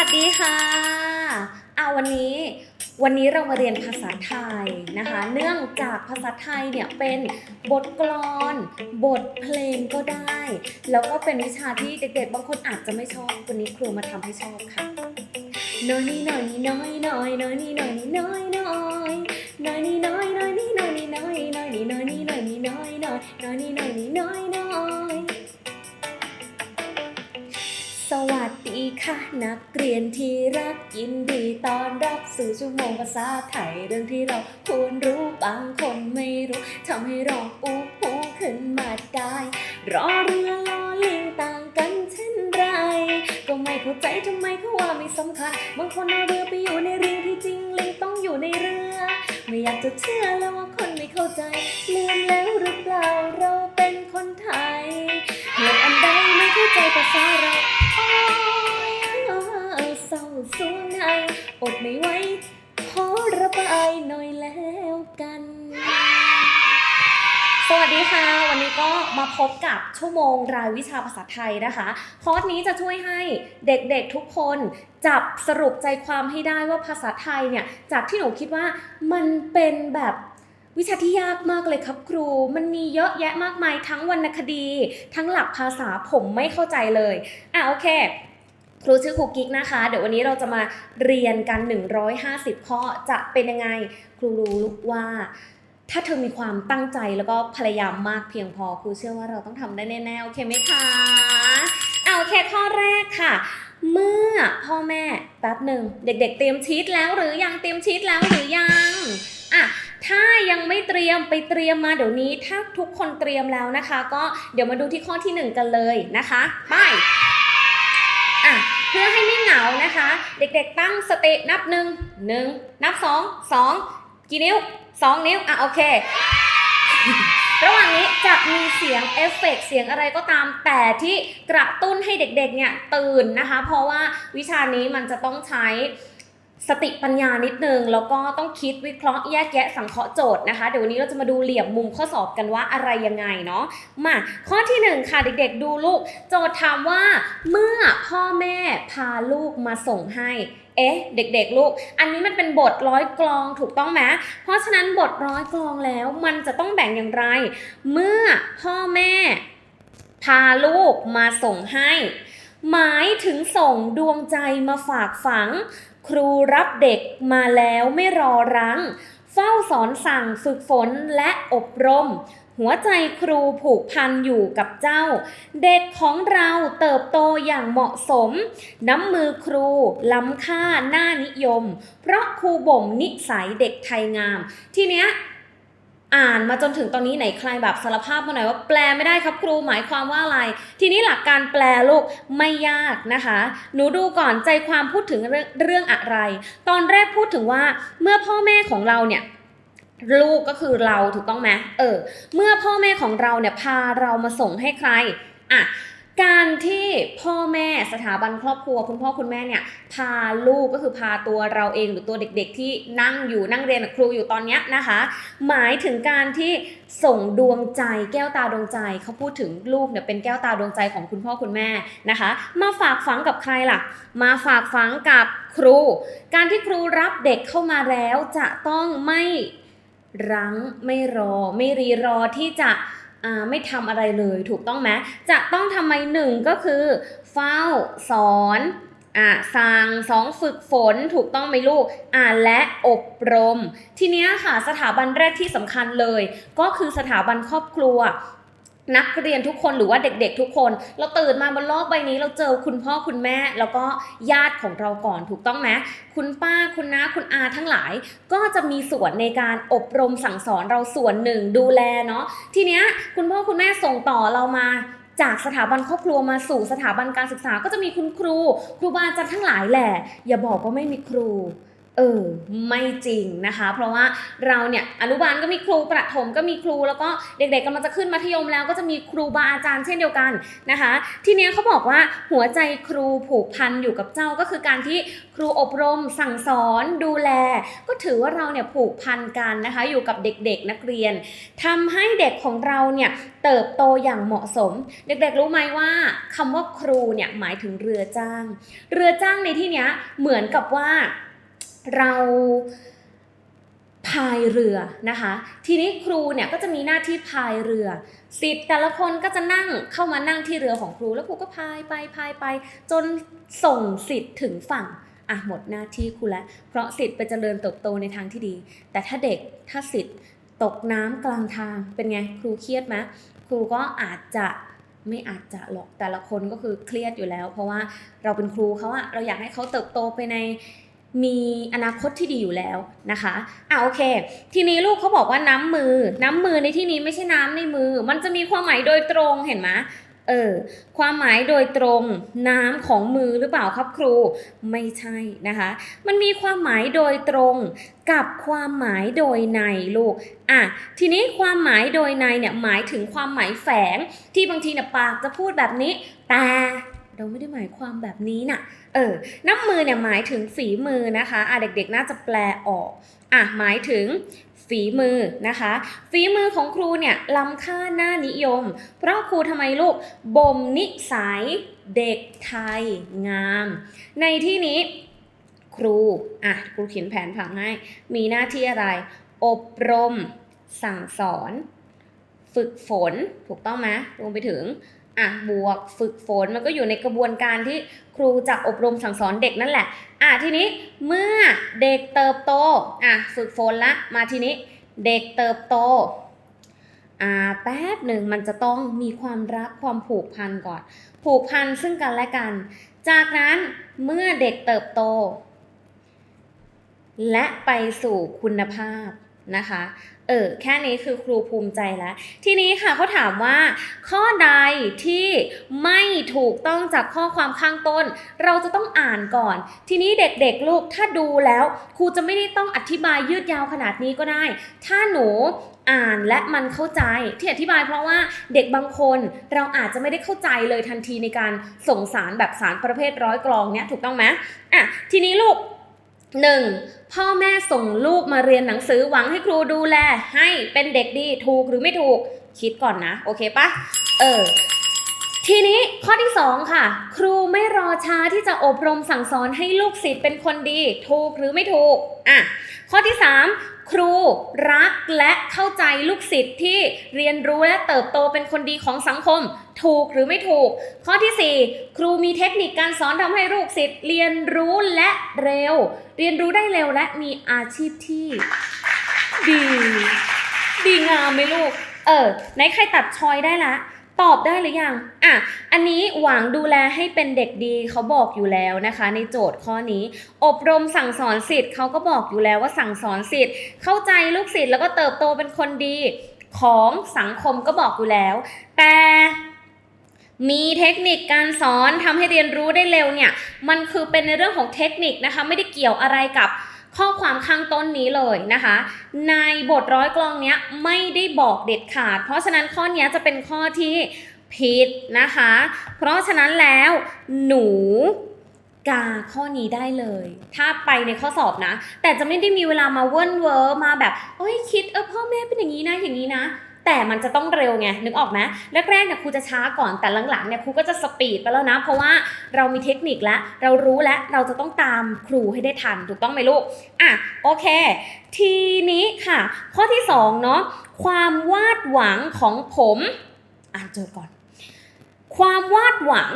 วัสดีค่ะเอาวันนี้วันนี้เรามาเรียนภาษาไทยนะคะ เนื่องจากภาษาไทยเนี่ยเป็นบทกลอน บทเพลงก็ได้ แล้วก็เป็นวิชาที่เด็กๆบางคนอาจจะไม่ชอบวันนี้ครูมาทำให้ชอบค่ะน้อยนี่น้อยนี่น้อยน้อยน้อยนี่น้อยนี่น้อยน้อยน้อยนี่น้อยน้อยนี่น้อยนี่น้อยน้อยนี่น้อยนี่น้อยนี่น้อยน้อยน้อยนี่น้อยนี่น้อยน้อย สวัสดีค่ะ นักเรียนที่รักยินดีตอนรับสู่ชั่วโมงภาษาไทยเรื่องที่เราควรรู้บางคนไม่รู้ทำให้เราอู้หูขึ้นมาได้ รอเรือลอลิงต่างกันเช่นไร ก็ไม่เข้าใจทำไมเขาว่าไม่สำคัญบางคนเอาเรือไปอยู่ในเรือที่จริงลิงต้องอยู่ในเรือ ไม่อยากจะเชื่อแล้วว่าคนไม่เข้าใจลืมแล้วหรือเปล่าเราเป็นคนไทยเหตุอันใดไม่เข้าใจภาษาเรา ก็มาพบกับชั่วโมงรายวิชาภาษาไทยนะคะ คอร์สนี้จะช่วยให้เด็กๆทุกคนจับสรุปใจความให้ได้ว่าภาษาไทยเนี่ย จากที่หนูคิดว่ามันเป็นแบบวิชาที่ยากมากเลยครับครู มันมีเยอะแยะมากมายทั้งวรรณคดี ทั้งหลักภาษาผมไม่เข้าใจเลย อะโอเคครูชื่อครูกิ๊กนะคะ เดี๋ยววันนี้เราจะมาเรียนกัน 150 ข้อจะเป็นยังไง ครูรู้ว่า ถ้าเธอมีความตั้งใจแล้วก็พยายามมากเพียงพอครูเชื่อว่าเราต้องทำได้แน่ๆโอเคไหมคะเอาโอเคข้อแรกค่ะ เมื่อพ่อแม่แป๊บหนึ่งเด็ก ๆ เตรียมชีตแล้วหรือยังเตรียมชีตแล้วหรือยังอะถ้ายังไม่เตรียมไปเตรียมมาเดี๋ยวนี้ถ้าทุกคนเตรียมแล้วนะคะ ก็เดี๋ยวมาดูที่ข้อที่หนึ่งกันเลยนะคะไปอะเพื่อให้ไม่เหงานะคะ เด็กๆตั้งสตินับหนึ่งหนึ่งนับสองสองกี่นิ้ว สองนิ้ว อะโอเค ระหว่างนี้จะมีเสียงเอฟเฟกต์เสียงอะไรก็ตามแต่ที่กระตุ้นให้เด็กๆเนี่ยตื่นนะคะ เพราะว่าวิชานี้มันจะต้องใช้สติปัญญานิดนึง แล้วก็ต้องคิดวิเคราะห์แยกแยะสังเคราะห์โจทย์นะคะ เดี๋ยววันนี้เราจะมาดูเหลี่ยมมุมข้อสอบกันว่าอะไรยังไงเนาะมาข้อที่หนึ่งค่ะเด็กๆ ดูลูก โจทย์ถามว่า เมื่อพ่อแม่พาลูกมาส่งให้ เอ๊ะ เด็กๆ ลูก อันนี้มันเป็นบทร้อยกลองถูกต้องไหมเพราะฉะนั้นบทร้อยกลองแล้วมันจะต้องแบ่งอย่างไร เมื่อพ่อแม่ พาลูกมาส่งให้ หมายถึงส่งดวงใจมาฝากฝัง ครูรับเด็กมาแล้วไม่รอรั้ง เฝ้าสอนสั่งฝึกฝนและอบรม หัวใจครูผูกพันอยู่กับเจ้า เด็กของเราเติบโตอย่างเหมาะสม น้ำมือครูล้ำค่าหน่านิยม เพราะครูบ่มนิสัยเด็กไทยงาม ทีเนี้ยอ่านมาจนถึงตอนนี้ไหนใครแบบสารภาพมาหน่อยว่าแปลไม่ได้ครับครูหมายความว่าอะไร ทีนี้หลักการแปลลูกไม่ยากนะคะ หนูดูก่อนใจความพูดถึงเรื่องเรื่องอะไร ตอนแรกพูดถึงว่าเมื่อพ่อแม่ของเราเนี่ย ลูกก็คือเราถูกต้องไหมเออ เมื่อพ่อแม่ของเราเนี่ยพาเรามาส่งให้ใครอะการที่พ่อแม่สถาบันครอบครัว คุณพ่อคุณแม่เนี่ยพาลูกก็คือพาตัวเราเองหรือตัวเด็กๆ ที่นั่งอยู่นั่งเรียนกับครูอยู่ตอนนี้นะคะ หมายถึงการที่ส่งดวงใจแก้วตาดวงใจเขาพูดถึงลูกเนี่ยเป็นแก้วตาดวงใจของคุณพ่อคุณแม่นะคะ มาฝากฝังกับใครล่ะ มาฝากฝังกับครู การที่ครูรับเด็กเข้ามาแล้วจะต้องไม่ รั้งไม่รอไม่รีรอที่จะอ่าไม่ทำอะไรเลยถูกต้องไหมจะต้องทำไมหนึ่งก็คือ เฝ้าสอนอะสั่งสองฝึกฝนถูกต้องไหมลูกอ่าและอบรม ทีเนี้ยค่ะสถาบันแรกที่สำคัญเลย ก็คือสถาบันครอบครัว นักเรียนทุกคนหรือว่าเด็กๆทุกคน เราตื่นมาบนโลกใบนี้เราเจอคุณพ่อคุณแม่ แล้วก็ญาติของเราก่อนถูกต้องไหมคุณป้าคุณน้าคุณอาทั้งหลาย ก็จะมีส่วนในการอบรมสั่งสอนเราส่วนหนึ่งดูแลเนาะทีเนี้ยคุณพ่อคุณแม่ส่งต่อเรามาจากสถาบันครอบครัวมาสู่สถาบันการศึกษาก็จะมีคุณครู ครูบาอาจารย์ทั้งหลายแหละ อย่าบอกว่าไม่มีครู เออไม่จริงนะคะ เพราะว่าเราเนี่ยอนุบาลก็มีครูประถมก็มีครูแล้วก็เด็กๆกำลังจะขึ้นมัธยมแล้วก็จะมีครูบาอาจารย์เช่นเดียวกันนะคะ ทีเนี้ยเขาบอกว่าหัวใจครูผูกพันอยู่กับเจ้าก็คือการที่ครูอบรมสั่งสอนดูแล ก็ถือว่าเราเนี่ยผูกพันกันนะคะอยู่กับเด็กๆนักเรียนทำให้เด็กของเราเนี่ยเติบโตอย่างเหมาะสม เด็กๆรู้ไหมว่าคำว่าครูเนี่ยหมายถึงเรือจ้าง เรือจ้างในที่เนี้ยเหมือนกับว่า เราพายเรือนะคะ ทีนี้ครูเนี่ยก็จะมีหน้าที่พายเรือสิทธิ์แต่ละคนก็จะนั่งเข้ามานั่งที่เรือของครู แล้วครูก็พายไปพายไป จนส่งสิทธิ์ถึงฝั่งอะหมดหน้าที่ครูแล้วเพราะสิทธิ์ไปเจริญเติบโตในทางที่ดี แต่ถ้าเด็กถ้าสิทธิ์ตกน้ำกลางทางเป็นไงครูเครียดไหมครูก็อาจจะไม่อาจจะหรอกแต่ละคนก็คือเครียดอยู่แล้ว เพราะว่าเราเป็นครูเขาอะเราอยากให้เขาเติบโตไปใน มีอนาคตที่ดีอยู่แล้วนะคะอะโอเค ทีนี้ลูกเขาบอกว่าน้ำมือ น้ำมือในที่นี้ไม่ใช่น้ำในมือ มันจะมีความหมายโดยตรงเห็นไหมเออความหมายโดยตรงน้ำของมือหรือเปล่าครับครูไม่ใช่นะคะ มันมีความหมายโดยตรงกับความหมายโดยในลูกอะทีนี้ความหมายโดยในเนี่ยหมายถึงความหมายแฝงที่บางทีเนี่ยปากจะพูดแบบนี้ แต่ เราไม่ได้หมายความแบบนี้น่ะ เออ น้ำมือเนี่ยหมายถึงฝีมือนะคะอะเด็กๆ น่าจะแปลออก อะหมายถึงฝีมือนะคะ ฝีมือของครูเนี่ยล้ำค่าหน้านิยม เพราะครูทำไมลูกบ่มนิสัยเด็กไทยงาม ในที่นี้ครูอะครูเขียนแผนผังให้ มีหน้าที่อะไร อบรม สั่งสอน ฝึกฝนถูกต้องไหมรวมไปถึง อะบวกฝึกฝนมันก็อยู่ในกระบวนการที่ครูจะอบรมสั่งสอนเด็กนั่นแหละอะทีนี้เมื่อเด็กเติบโตอะฝึกฝนละมาทีนี้เด็กเติบโตอ่าแป๊บหนึ่งมันจะต้องมีความรักความผูกพันก่อน ผูกพันซึ่งกันและกัน จากนั้นเมื่อเด็กเติบโต และไปสู่คุณภาพนะคะ เออแค่นี้คือครูภูมิใจแล้ว ทีนี้ค่ะเขาถามว่า ข้อใดที่ไม่ถูกต้องจากข้อความข้างต้น เราจะต้องอ่านก่อน ทีนี้เด็กๆลูกถ้าดูแล้ว ครูจะไม่ได้ต้องอธิบายยืดยาวขนาดนี้ก็ได้ ถ้าหนูอ่านและมันเข้าใจที่อธิบายเพราะว่าเด็กบางคนเราอาจจะไม่ได้เข้าใจเลยทันทีในการส่งสารแบบสารประเภทร้อยกรองเนี้ยถูกต้องไหมอะทีนี้ลูก หนึ่งพ่อแม่ส่งลูกมาเรียนหนังสือหวังให้ครูดูแล ให้เป็นเด็กดีถูกหรือไม่ถูก คิดก่อนนะ โอเคปะเออทีนี้ข้อที่สองค่ะ ครูไม่รอช้าที่จะอบรมสั่งสอนให้ลูกศิษย์เป็นคนดี ถูกหรือไม่ถูกอะข้อที่สาม ครูรักและเข้าใจลูกศิษย์ที่เรียนรู้และเติบโตเป็นคนดีของสังคม ถูกหรือไม่ถูก ข้อที่สี่ครูมีเทคนิคการสอนทำให้ลูกศิษย์เรียนรู้และเร็ว เรียนรู้ได้เร็วและมีอาชีพที่ ดี ดีงามไหมลูก เออไหนใครตัดชอยได้ละ ตอบได้หรือยังอะอันนี้หวังดูแลให้เป็นเด็กดีเขาบอกอยู่แล้วนะคะ ในโจทย์ข้อนี้ อบรมสั่งสอนสิทธิ์เขาก็บอกอยู่แล้วว่าสั่งสอนสิทธิ์ เข้าใจลูกศิษย์แล้วก็เติบโตเป็นคนดีของสังคมก็บอกอยู่แล้ว แต่มีเทคนิคการสอนทำให้เรียนรู้ได้เร็วเนี่ย มันคือเป็นในเรื่องของเทคนิคนะคะ ไม่ได้เกี่ยวอะไรกับ ข้อความข้างต้นนี้เลยนะคะ ในบทร้อยกลองเนี้ยไม่ได้บอกเด็ดขาด เพราะฉะนั้นข้อนี้จะเป็นข้อที่ผิดนะคะ เพราะฉะนั้นแล้วหนูกาข้อนี้ได้เลย ถ้าไปในข้อสอบนะ แต่จะไม่ได้มีเวลามาเวิ้นเวอร์มาแบบ โอ้ยคิดเออพ่อแม่เป็นอย่างนี้นะอย่างนี้นะ แต่มันจะต้องเร็วไงนึกออกไหมแรกๆเนี่ยครูจะช้าก่อนแต่หลังๆเนี่ยครูก็จะสปีดไปแล้วนะ เพราะว่าเรามีเทคนิคแล้วเรารู้แล้วเราจะต้องตามครูให้ได้ทันถูกต้องไหมลูกอะโอเค ทีนี้ค่ะ ข้อที่สองเนาะความวาดหวังของผม อ่านโจทย์ก่อน ความวาดหวัง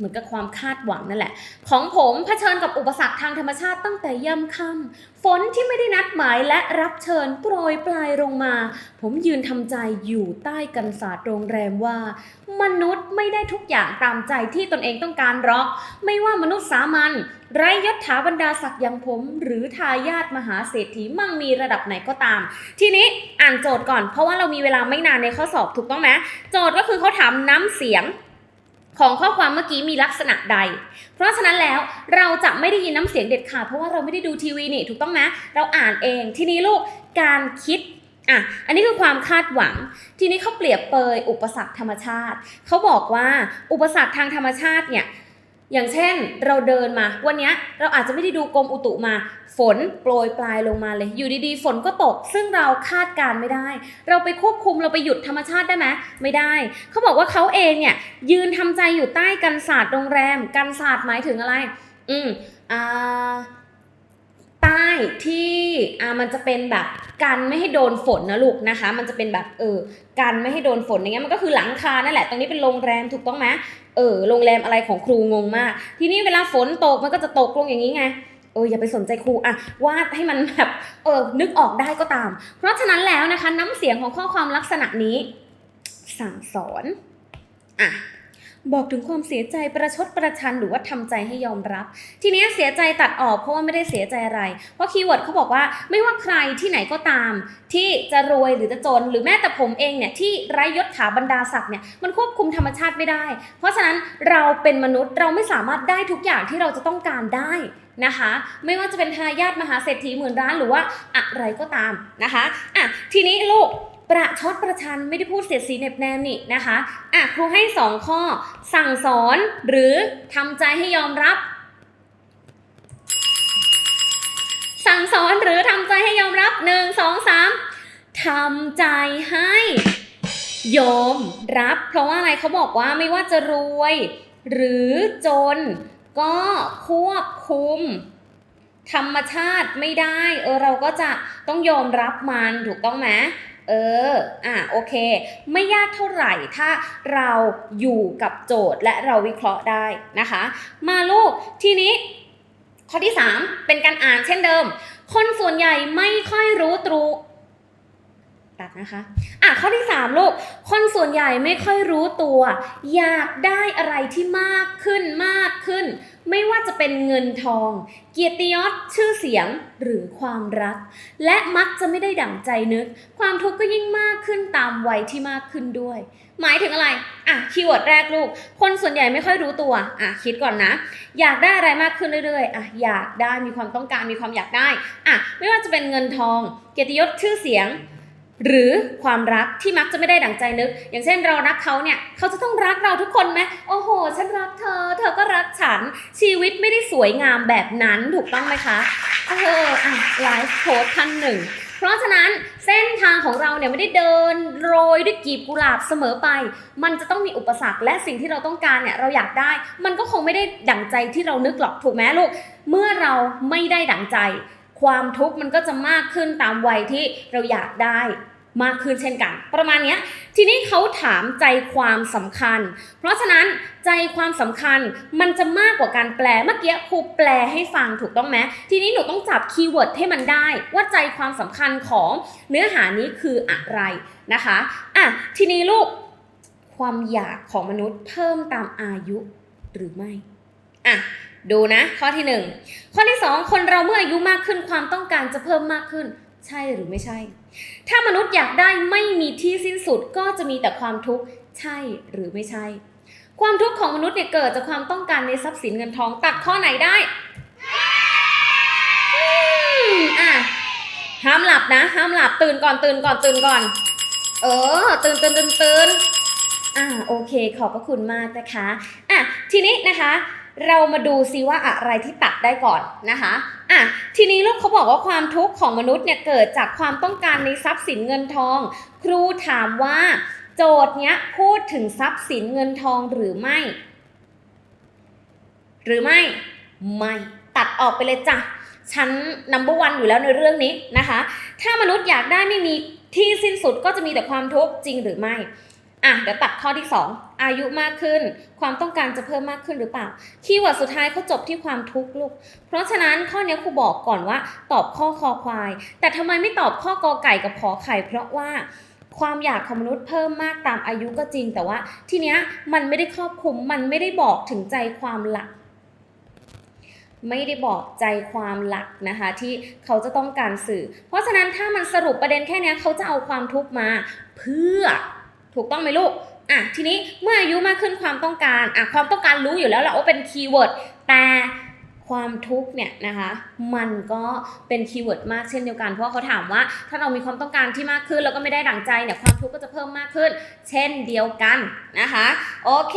เหมือนกับความคาดหวังนั่นแหละ ของผมเผชิญกับอุปสรรคทางธรรมชาติตั้งแต่ย่ำค่ำฝนที่ไม่ได้นัดหมายและรับเชิญโปรยปลายลงมา ผมยืนทำใจอยู่ใต้กันศาสตร์โรงแรมว่า มนุษย์ไม่ได้ทุกอย่างตามใจที่ตนเองต้องการหรอก ไม่ว่ามนุษย์สามัญไรยศถาบรรดาศักดิ์อย่างผม หรือทายาทมหาเศรษฐีมั่งมีระดับไหนก็ตาม ทีนี้อ่านโจทย์ก่อนเพราะว่าเรามีเวลาไม่นานในข้อสอบถูกต้องไหมโจทย์ก็คือเขาถามน้ำเสียง ของข้อความเมื่อกี้มีลักษณะใด เพราะฉะนั้นแล้วเราจะไม่ได้ยินน้ำเสียงเด็ดขาดเพราะว่าเราไม่ได้ดูทีวีนี่ถูกต้องไหมเราอ่านเองทีนี้ลูกการคิดอะอันนี้คือความคาดหวัง ทีนี้เขาเปรียบเปยอุปสรรคธรรมชาติเขาบอกว่าอุปสรรคทางธรรมชาติเนี่ย อย่างเช่นเราเดินมา วันนี้เราอาจจะไม่ได้ดูกรมอุตุมา ฝนโปรยปลายลงมาเลย อยู่ดีๆ ฝนก็ตก ซึ่งเราคาดการไม่ได้ เราไปควบคุมเราไปหยุดธรรมชาติได้ไหมไม่ได้ เขาบอกว่าเขาเองเนี่ยยืนทำใจอยู่ใต้กันศาสตร์โรงแรม กันศาสตร์หมายถึงอะไร อืมอ่า ใต้ที่อ่ามันจะเป็นแบบกันไม่ให้โดนฝนนะลูกนะคะ มันจะเป็นแบบเออกันไม่ให้โดนฝนอย่างเงี้ยมันก็คือหลังคานั่นแหละ ตรงนี้เป็นโรงแรมถูกต้องไหมเออโรงแรมอะไรของครูงงมาก ทีนี้เวลาฝนตกมันก็จะตกลงอย่างนี้ไงเอออย่าไปสนใจครูอะวาดให้มันแบบเออนึกออกได้ก็ตาม เพราะฉะนั้นแล้วนะคะ น้ำเสียงของข้อความลักษณะนี้ สั่งสอนอะ บอกถึงความเสียใจประชดประชันหรือว่าทำใจให้ยอมรับ ทีนี้เสียใจตัดออกเพราะว่าไม่ได้เสียใจอะไร เพราะคีย์เวิร์ดเขาบอกว่าไม่ว่าใครที่ไหนก็ตาม ที่จะรวยหรือจะจน หรือแม้แต่ผมเองเนี่ยที่ไร้ยศถาบรรดาศักดิ์เนี่ยมันควบคุมธรรมชาติไม่ได้ เพราะฉะนั้นเราเป็นมนุษย์เราไม่สามารถได้ทุกอย่างที่เราจะต้องการได้นะคะไม่ว่าจะเป็นทายาทมหาเศรษฐีหมื่นล้านหรือว่าอะไรก็ตามนะคะอะทีนี้ลูก ประชดประชันไม่ได้พูดเสียดสีเน็บแนมนี่นะคะอะครูให้สองข้อสั่งสอนหรือทำใจให้ยอมรับ สั่งสอนหรือทำใจให้ยอมรับหนึ่งสองสามทำใจให้ยอมรับ เพราะว่าอะไรเขาบอกว่าไม่ว่าจะรวย หรือจน ก็ควบคุมธรรมชาติไม่ได้ เออเราก็จะต้องยอมรับมันถูกต้องไหม เออ อะโอเค ไม่ยากเท่าไหร่ถ้าเราอยู่กับโจทย์และเราวิเคราะห์ได้นะคะ มาลูก ทีนี้ ข้อที่ 3 เป็นการอ่านเช่นเดิม คนส่วนใหญ่ไม่ค่อยรู้ตรูตัดนะคะอะข้อที่ 3 ลูก คนส่วนใหญ่ไม่ค่อยรู้ตัว อยากได้อะไรที่มากขึ้นมากขึ้น ไม่ว่าจะเป็นเงินทอง เกียรติยศชื่อเสียงหรือความรัก และมักจะไม่ได้ดั่งใจนึก ความทุกข์ก็ยิ่งมากขึ้นตามวัยที่มากขึ้นด้วย หมายถึงอะไร อะคีย์เวิร์ดแรกลูก คนส่วนใหญ่ไม่ค่อยรู้ตัว อะคิดก่อนนะ อยากได้อะไรมากขึ้นเรื่อยๆ อะอยากได้มีความต้องการมีความอยากได้ อะไม่ว่าจะเป็นเงินทอง เกียรติยศชื่อเสียง หรือความรักที่มักจะไม่ได้ดั่งใจนึก อย่างเช่นเรารักเขาเนี่ยเขาจะต้องรักเราทุกคนไหมโอ้โห ฉันรักเธอ เธอก็รักฉัน ชีวิตไม่ได้สวยงามแบบนั้นถูกต้องไหมคะเอออะไลฟ์โค้ดท่านหนึ่งเพราะฉะนั้นเส้นทางของเราเนี่ยไม่ได้เดินโรยด้วยกีบกุหลาบเสมอไป มันจะต้องมีอุปสรรคและสิ่งที่เราต้องการเนี่ยเราอยากได้ มันก็คงไม่ได้ดั่งใจที่เรานึกหรอกถูกไหมลูก เมื่อเราไม่ได้ดั่งใจ ความทุกข์มันก็จะมากขึ้นตามวัยที่เราอยากได้มากขึ้นเช่นกัน ประมาณนี้ทีนี้เขาถามใจความสำคัญ เพราะฉะนั้นใจความสำคัญมันจะมากกว่าการแปลเมื่อกี้ครูแปลให้ฟังถูกต้องไหมทีนี้หนูต้องจับคีย์เวิร์ดให้มันได้ ว่าใจความสำคัญของเนื้อหานี้คืออะไรนะคะอะทีนี้ลูกความอยากของมนุษย์เพิ่มตามอายุหรือไม่อะ ดูนะข้อที่หนึ่งข้อที่สองคนเราเมื่ออายุมากขึ้นความต้องการจะเพิ่มมากขึ้น ใช่หรือไม่ใช่ ถ้ามนุษย์อยากได้ไม่มีที่สิ้นสุดก็จะมีแต่ความทุกข์ใช่หรือไม่ใช่ ความทุกข์ของมนุษย์เนี่ยเกิดจากความต้องการในทรัพย์สินเงินทองตัดข้อไหนได้อืมอะห้ามหลับนะห้ามหลับตื่นก่อนตื่นก่อนตื่นก่อน เออ ตื่นตื่นตื่นตื่นอ่าโอเค ขอบพระคุณมากนะคะอะทีนี้นะคะ เรามาดูซิว่าอะไรที่ตัดได้ก่อนนะคะอะทีนี้ลูกเขาบอกว่าความทุกข์ของมนุษย์เนี่ยเกิดจากความต้องการในทรัพย์สินเงินทอง ครูถามว่า โจทย์เนี้ยพูดถึงทรัพย์สินเงินทองหรือไม่ หรือไม่ไม่ตัดออกไปเลยจ้ะฉันนัมเบอร์วันอยู่แล้วในเรื่องนี้นะคะ ถ้ามนุษย์อยากได้ไม่มีที่สิ้นสุดก็จะมีแต่ความทุกข์จริงหรือไม่ อะเดี๋ยวตัดข้อที่ 2 อายุมากขึ้น ความต้องการจะเพิ่มมากขึ้นหรือเปล่า คีย์เวิร์ดสุดท้ายเขาจบที่ความทุกข์ลูก เพราะฉะนั้นข้อนี้ครูบอกก่อนว่า ตอบข้อคอควาย แต่ทำไมไม่ตอบข้อกอไก่กับขอไข่เพราะว่าความอยากของมนุษย์เพิ่มมากตามอายุก็จริง แต่ว่าทีเนี้ยมันไม่ได้ครอบคลุมมันไม่ได้บอกถึงใจความหลักไม่ได้บอกใจความหลักนะคะ ที่เขาจะต้องการสื่อ เพราะฉะนั้นถ้ามันสรุปประเด็นแค่เนี้ยเขาจะเอาความทุกข์มา เพื่อ ถูกต้องไหมลูกอะทีนี้เมื่ออายุมากขึ้นความต้องการอะความต้องการรู้อยู่แล้วแหละว่าเป็นคีย์เวิร์ดแต่ความทุกข์เนี่ยนะคะมันก็เป็นคีย์เวิร์ดมากเช่นเดียวกันเพราะเขาถามว่าถ้าเรามีความต้องการที่มากขึ้นแล้วก็ไม่ได้ดั่งใจเนี่ยความทุกข์ก็จะเพิ่มมากขึ้น เช่นเดียวกันนะคะโอเค